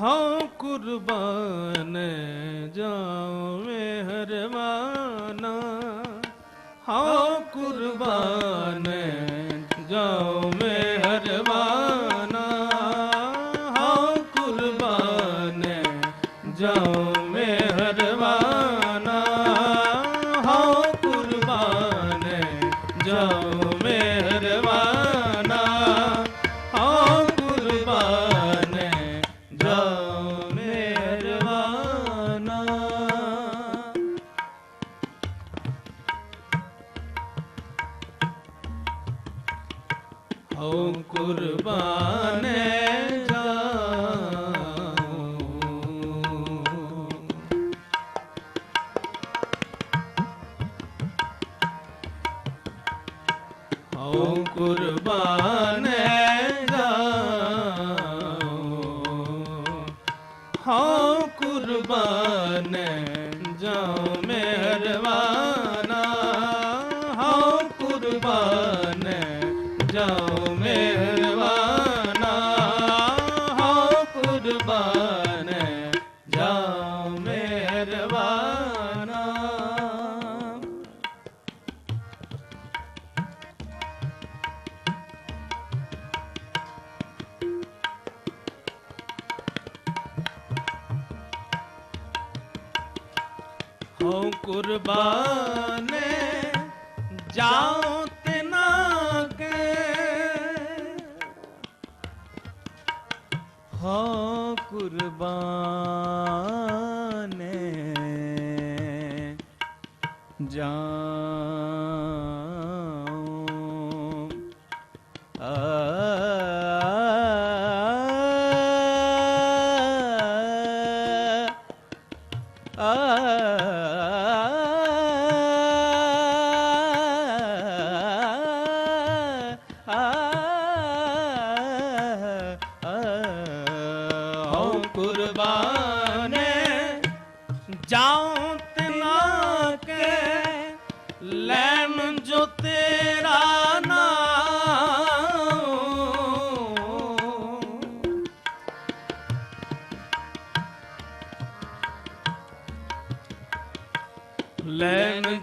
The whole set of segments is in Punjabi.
ਹਉ ਕੁਰਬਾਨ ਜਾਵੇਂ ਹਰਵਾਨਾ। ਹਉ ਕੁਰਬਾਨ ਜਾਵੇਂ ਹਰਵਾਨਾ। ਹਉ ਕੁਰਬਾਨ ਜਾਵੇਂ ਹਰਵਾਨਾ। ਹਉ ਕੁਰਬਾਨ ਜਾਵੇਂ ਹਉ ਕੁਰਬਾਨ ਜਾਉ ਤਿਨਾ ਕੇ ਹਾਂ ਕੁਰਬਾਨ।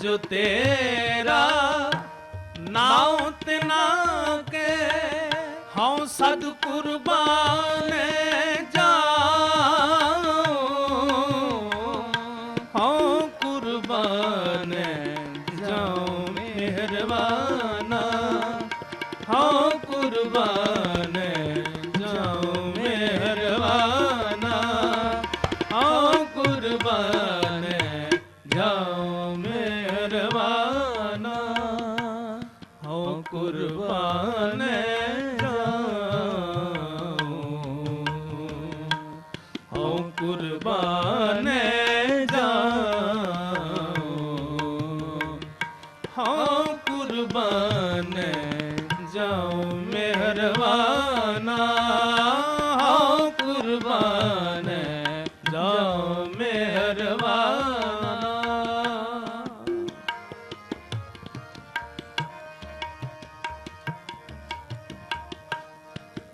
ਜੋ ਤੇਰਾ ਨਾਉ ਤਿਨਾ ਕੇ ਹਉ ਸਦ ਕੁਰਬਾਨ ਜਾਉ। ਹਉ ਕੁਰਬਾਨ ਜਾਉ ਮਿਹਰਬਾਨਾ। ਕੁਰਬਾਨ ਜਾਓ ਹਾਂ ਕੁਰਬਾਨ ਜਾਉ ਮਿਹਰਬਾਨਾ। ਹਉ ਕੁਰਬਾਨ ਜਾਉ ਮਿਹਰਬਾਨਾ।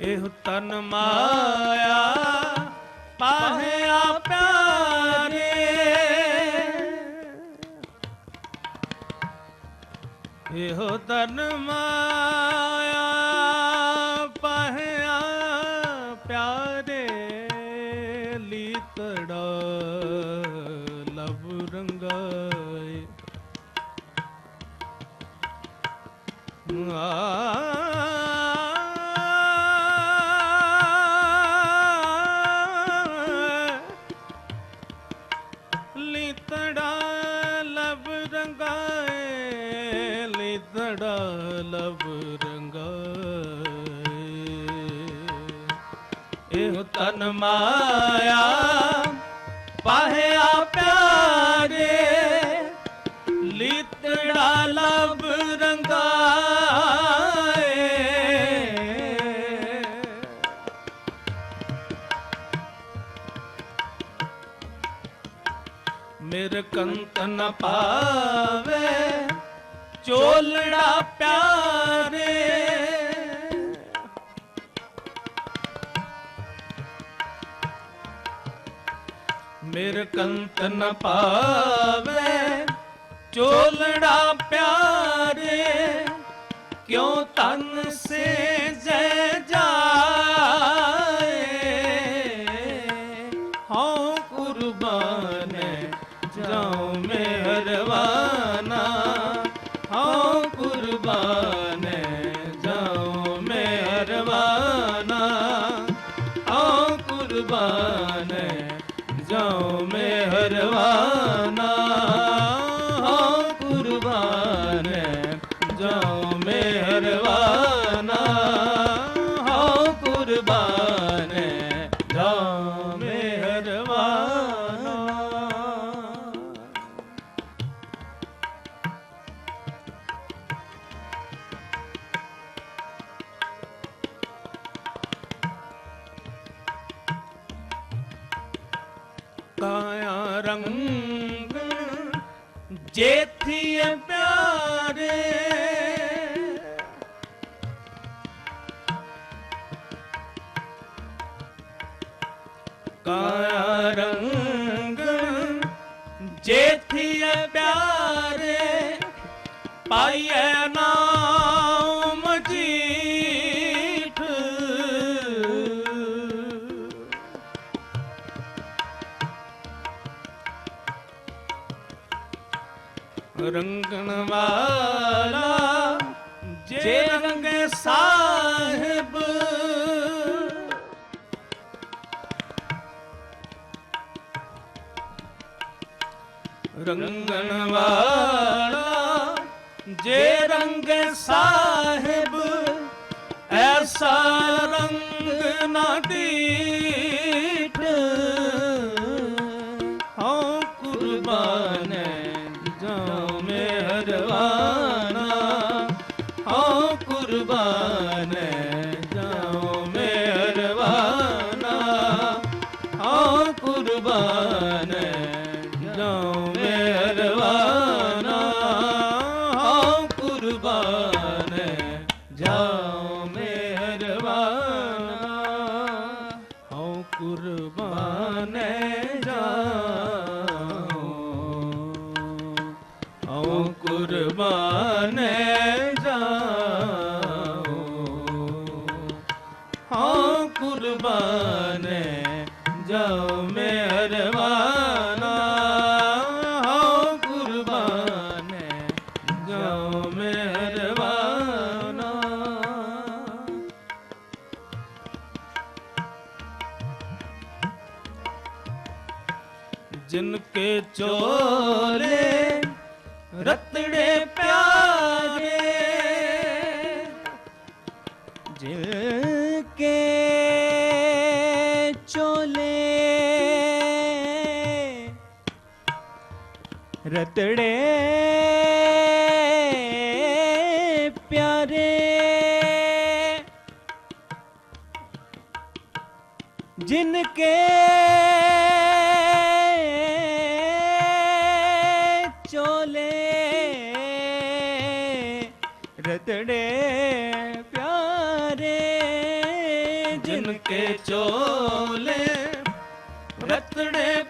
ਇਹ ਤਨ ਮਾਇਆ ਪਾਹਿਆ ਪਿਆਰੇ ਇਹੋ ਤਨ ਮਾਇਆ ਪਾਹਿਆ ਪਿਆਰੇ ਲੀਤੜਾ ਲਬ ਰੰਗਾਏ। ਆ ਇਹ ਤਨ ਮਾਇਆ ਪਾਹਿਆ ਪਿਆਰੇ ਲੀਤੜਾ ਲਬ ਰੰਗਾਏ। ਮੇਰੇ ਕੰਤ ਨ ਪਾਵੇ ਚੋਲੜਾ ਪਿਆਰੇ। ਮੇਰ ਕੰਤ ਨ ਪਾਵੇ, ਚੋਲੜਾ ਪਿਆਰੇ, ਕਿਉ ਤਨ ਸੇ ਜੈ ਜਾਏ? ਹਉ ਕੁਰਬਾਨ, ਜਾਉ ਮਿਹਰਵਾਨਾ ਕੁਰਬਾਨ ਜਾਉ ਮਿਹਰਵਾਨਾ ਕਾਇਆ ਰੰਗ ਜੇਥੀਏ ਪਿਆਰੇ। ਕਾਇਆ ਰੰਗ ਜੇਥੀਏ ਪਿਆਰੇ ਪਾਈਏ ਨਾਮ ਜੀਠ। ਰੰਗਣ ਵਾਲਾ ਜੇ ਰੰਗ ਸਾਹਿਬ ਰੰਗਣ ਵਾਲਾ ਜੇ ਰੰਗ ਸਾਹਿਬ ਐਸਾ ਰੰਗ ਨਾ ਢੀਠ ਕੁਰਬਾਨ ਜਾਉ ਮਿਹਰਬਾਨਾ ਹਉ ਕੁਰਬਾਨ ਜਾਉ ਮਿਹਰਬਾਨਾ ਜਿਨ ਕੇ ਚੋਲੇ ਰਤੜੇ ਰਤੜੇ ਪਿਆਰੇ। ਜਿਨ ਕੇ ਚੋਲੇ ਰਤੜੇ ਪਿਆਰੇ। ਜਿਨ ਕੇ ਚੋਲੇ ਰਤੜੇ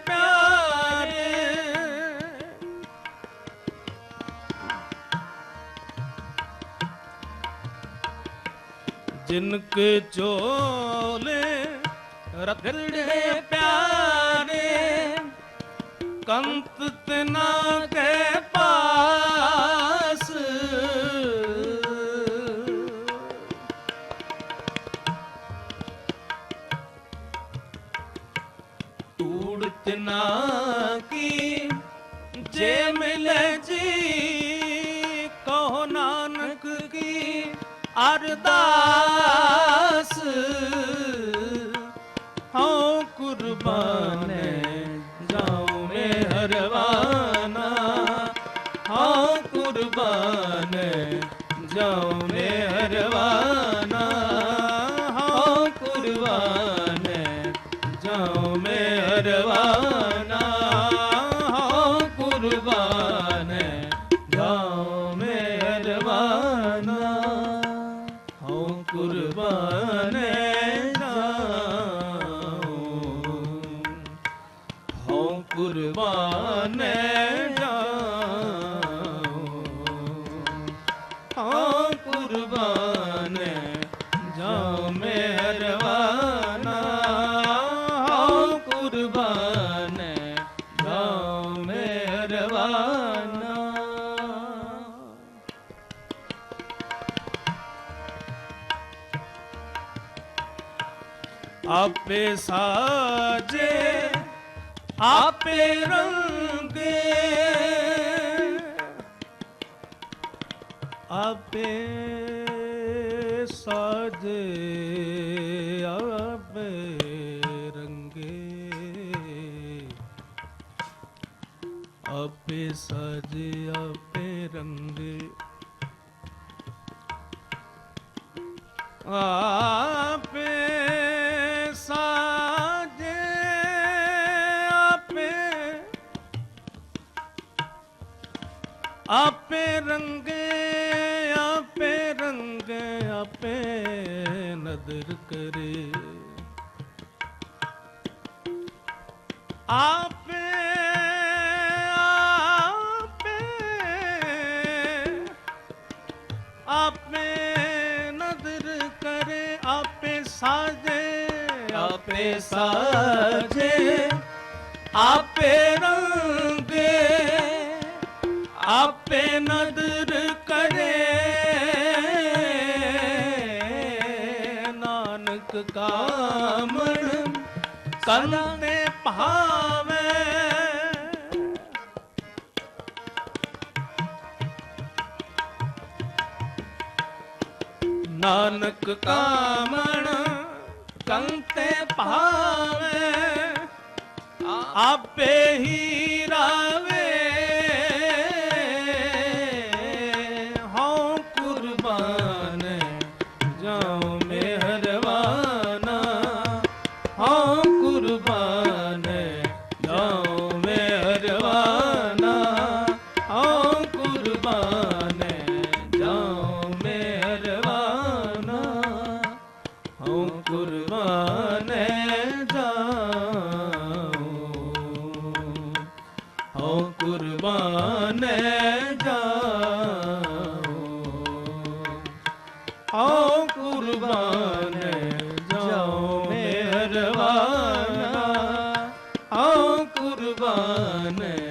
ਜਿਨ ਕੇ ਚੋਲੇ ਰਤੜੇ ਪਿਆਰੇ ਕੰਤ ਤਨਾ ਕੇ ਪਾਸ। ਟੂੜਤ ਨਾ ਕੀ ਜੇ ਅਰਦਾਸ ਹਉ ਕੁਰਬਾਨ ਜਾਉ ਮਿਹਰਵਾਨਾ ਹਉ ਕੁਰਬਾਨ ਜਾਉ ਮਿਹਰਵਾਨਾ ਹਉ ਕੁਰਬਾਨ ਜਾਉ ਮਿਹਰਵਾਨਾ ਹਉ ਆਪੇ ਸਾਜੇ ਆਪੇ ਰੰਗੇ ਆਪੇ ਸਾਜੇ ਆਪੇ ਰੰਗੇ। ਆਪੇ ਸਾਜੇ ਆਪੇ ਰੰਗੇ। ਆਪੇ ਆਪੇ ਰੰਗੇ ਆਪੇ ਰੰਗੇ ਆਪੇ ਨਦਰ ਕਰੇ। ਆਪੇ ਆਪੇ ਆਪੇ ਨਦਰ ਕਰੇ ਆਪੇ ਸਾਜੇ ਆਪੇ ਸਾਜੇ ਆਪੇ ਰੰਗੇ। ਕਾਮਣ ਕੰਨੇ ਭਾਵੇ। ਨਾਨਕ ਕਾਮਣ ਕੰਤੇ ਭਾਵੇ ਆਪੇ ਹੀ ਰਾਵੇ। ਜਾਉ। ਹਉ ਕੁਰਬਾਨ ਜਾਉ ਮਿਹਰਬਾਨਾ। ਹਉ ਕੁਰਬਾਨ